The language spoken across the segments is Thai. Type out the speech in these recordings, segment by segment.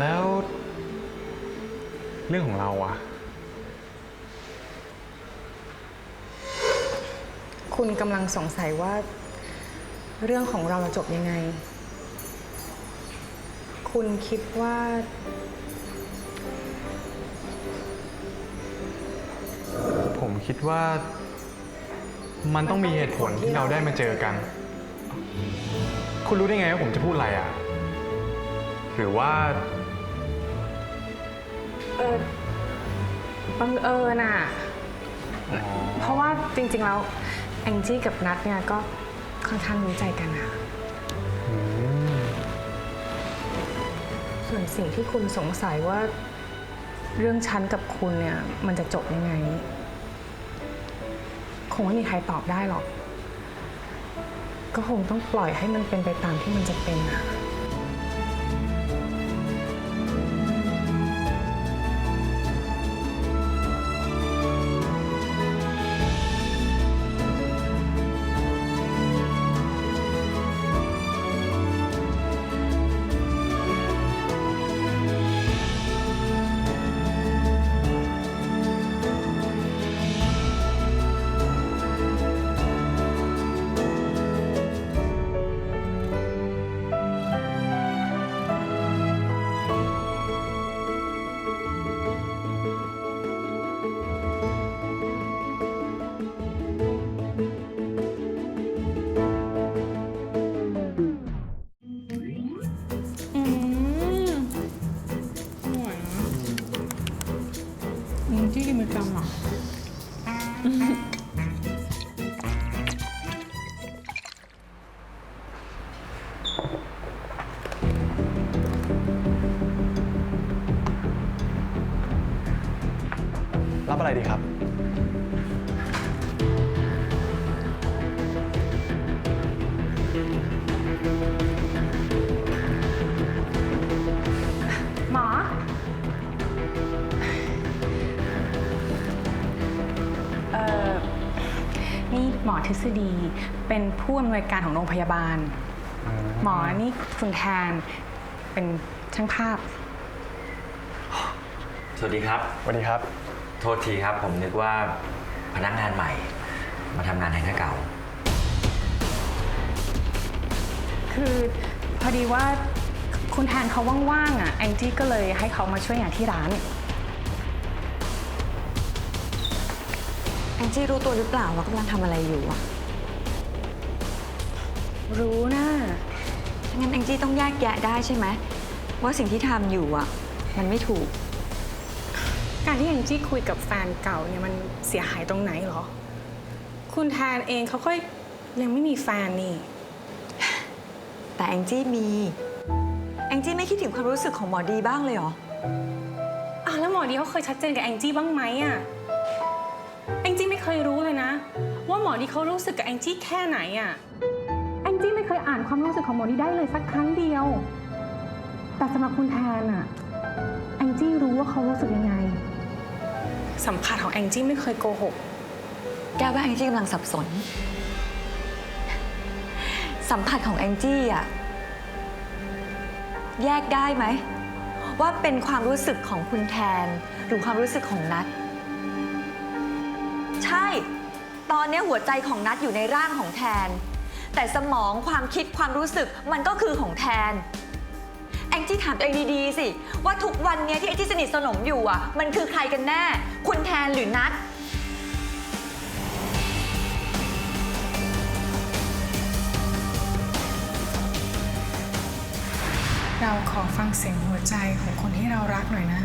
แล้ว เรื่องของเราอะคุณกำลังสงสัยว่า เรื่องของเราจะจบยังไง คุณคิดว่า ผมคิดว่า มันต้องมีเหตุผลที่เราได้มาเจอกัน คุณรู้ได้ไงว่าผมจะพูดอะไรอะหรือว่า เออบังเอิญอะ เพราะว่าจริงๆแล้วแองจี้กับนัทเนี่ยก็ค่อนข้างรู้ใจกันอะอืมส่วนสิ่งที่คุณสงสัยว่าเรื่องฉันกับคุณเนี่ย มันจะจบยังไง คงไม่มีใครตอบได้หรอก ก็คงต้องปล่อยให้มันเป็นไปตามที่มันจะเป็นอะ อะไรดีครับ หมอ เอ่อ นี่หมอทฤษฎีเป็นผู้อำนวยการของโรงพยาบาล หมอนี่คุณแทนเป็นช่างภาพ สวัสดีครับ สวัสดีครับ โทษทีครับ ผมนึกว่าพนักงานใหม่ มาทำงานแทนหน้าเก่า คือพอดีว่าคุณแทนเขาว่างๆอะแองจี้ก็เลยให้เขามาช่วยงานที่ร้าน แองจี้รู้ตัวหรือเปล่าว่ากำลังทำอะไรอยู่อะรู้นะงั้นแองจี้ต้องแยกแยะได้ใช่ไหมว่าสิ่งที่ทำอยู่อะมันไม่ถูก การที่แองจี้คุยกับแฟนเก่าเนี่ยมันเสียหายตรงไหนเหรอ คุณแทนเองเขาก็ยังไม่มีแฟนนี่ แต่แองจี้มี แองจี้ไม่คิดถึงความรู้สึกของหมอดีบ้างเลยเหรออะแล้วหมอดีเขาเคยชัดเจนกับแองจี้บ้างไหมอะแองจี้ไม่เคยรู้เลยนะ ว่าหมอดีเขารู้สึกกับแองจี้แค่ไหนอะแองจี้ไม่เคยอ่านความรู้สึกของหมอดีได้เลยสักครั้งเดียว แต่สำหรับคุณแทนอะแอ งจี้รู้ว่าเขารู้สึกยังไงสัมผัสของแองจี้ไม่เคยโกหก แก้วว่าแองจี้กำลังสับสน สัมผัสของแองจี้อะแยกได้ไหม ว่าเป็นความรู้สึกของคุณแทน หรือความรู้สึกของนัทใช่ ตอนนี้หัวใจของนัทอยู่ในร่างของแทน แต่สมองความคิดความรู้สึกมันก็คือของแทน แองจี้ถามตัวเองดีๆสิ ว่าทุกวันเนี้ยที่แองจี้สนิทสนมอยู่อะ มันคือใครกันแน่ คุณแทนหรือนัทเราขอฟังเสียงหัวใจของคนที่เรารักหน่อยนะ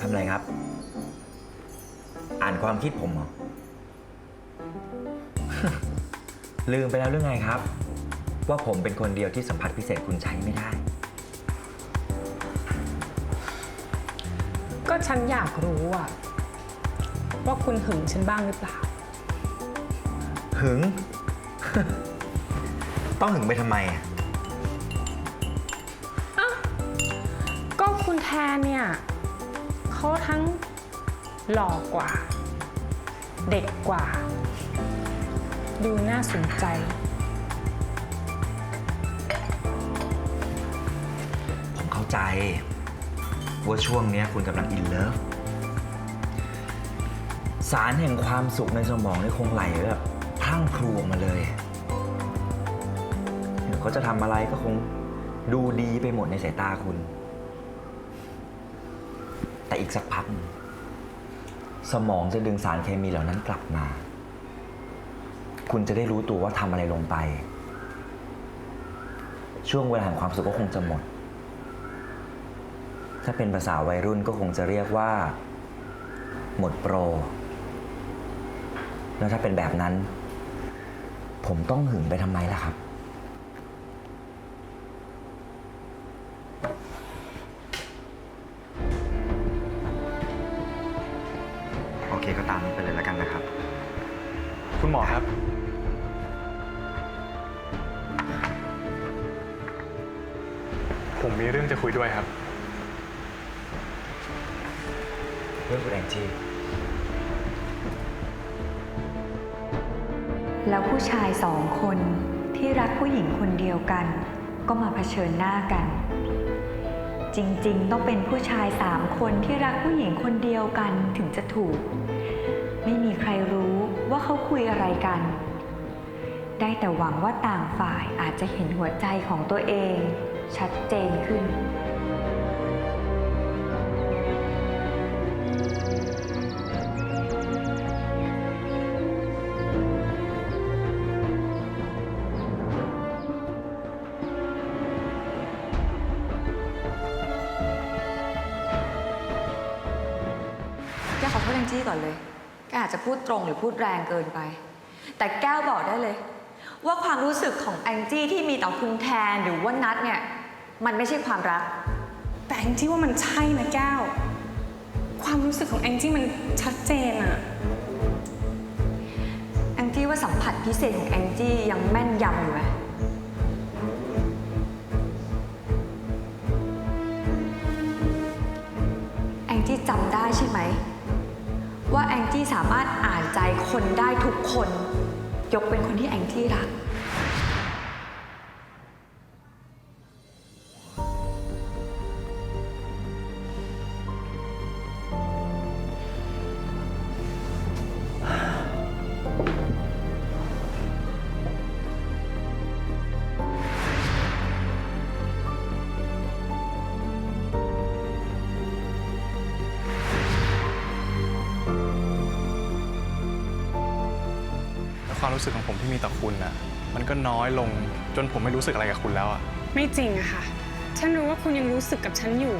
ทำอะไรครับ อ่านความคิดผมเหรอ ลืมไปแล้วเรื่องไงครับ ว่าผมเป็นคนเดียวที่สัมผัสพิเศษคุณใช้ไม่ได้ ก็ฉันอยากรู้อะว่าคุณหึงฉันบ้างหรือเปล่า หึง ต้องหึงไปทำไมอะ แทนเนี่ยเขาทั้งหล่อกว่า เด็กกว่า ดูน่าสนใจ ผมเข้าใจ ว่าช่วงเนี้ยคุณกำลังอินเลิฟสารแห่งความสุขในสมองนี่คงไหลแบบพรั่งพรูออกมาเลยเขาจะทำอะไรก็คงดูดีไปหมดในสายตาคุณ อีกสักพักหนึ่งสมองจะดึงสารเคมีเหล่านั้นกลับมา คุณจะได้รู้ตัวว่าทำอะไรลงไป ช่วงเวลาแห่งความสุขก็คงจะหมด ถ้าเป็นภาษาวัยรุ่นก็คงจะเรียกว่า หมดโปร แล้วถ้าเป็นแบบนั้น ผมต้องหึงไปทำไมล่ะครับ คุณหมอครับ ผมมีเรื่องจะคุยด้วยครับ เรื่องคุณแองจี้แล้วผู้ชายสองคนที่รักผู้หญิงคนเดียวกัน ก็มาเผชิญหน้ากัน จริงๆ ต้องเป็นผู้ชายสามคนที่รักผู้หญิงคนเดียวกันถึงจะถูก ไม่มีใครรู้ ว่าเขาคุยอะไรกัน ได้แต่หวังว่าต่างฝ่ายอาจจะเห็นหัวใจของตัวเอง ชัดเจนขึ้น แกขอโทษแองจี้ก่อนเลย แกอาจจะพูดตรงหรือพูดแรงเกินไป แต่แก้วบอกได้เลย ว่าความรู้สึกของแองจี้ที่มีต่อคุณแทนหรือว่านัดเนี่ย มันไม่ใช่ความรัก แต่แองจี้ว่ามันใช่นะแก้ว ความรู้สึกของแองจี้มันชัดเจนอะแองจี้ว่าสัมผัสพิเศษของแองจี้ยังแม่นยำอยู่ไหม ว่าแองจี้สามารถอ่านใจคนได้ทุกคน ยกเป็นคนที่แองจี้รัก ความรู้สึกของผมที่มีต่อคุณน่ะ มันก็น้อยลงจนผมไม่รู้สึกอะไรกับคุณแล้วอะ ไม่จริงอะค่ะ ฉันรู้ว่าคุณยังรู้สึกกับฉันอยู่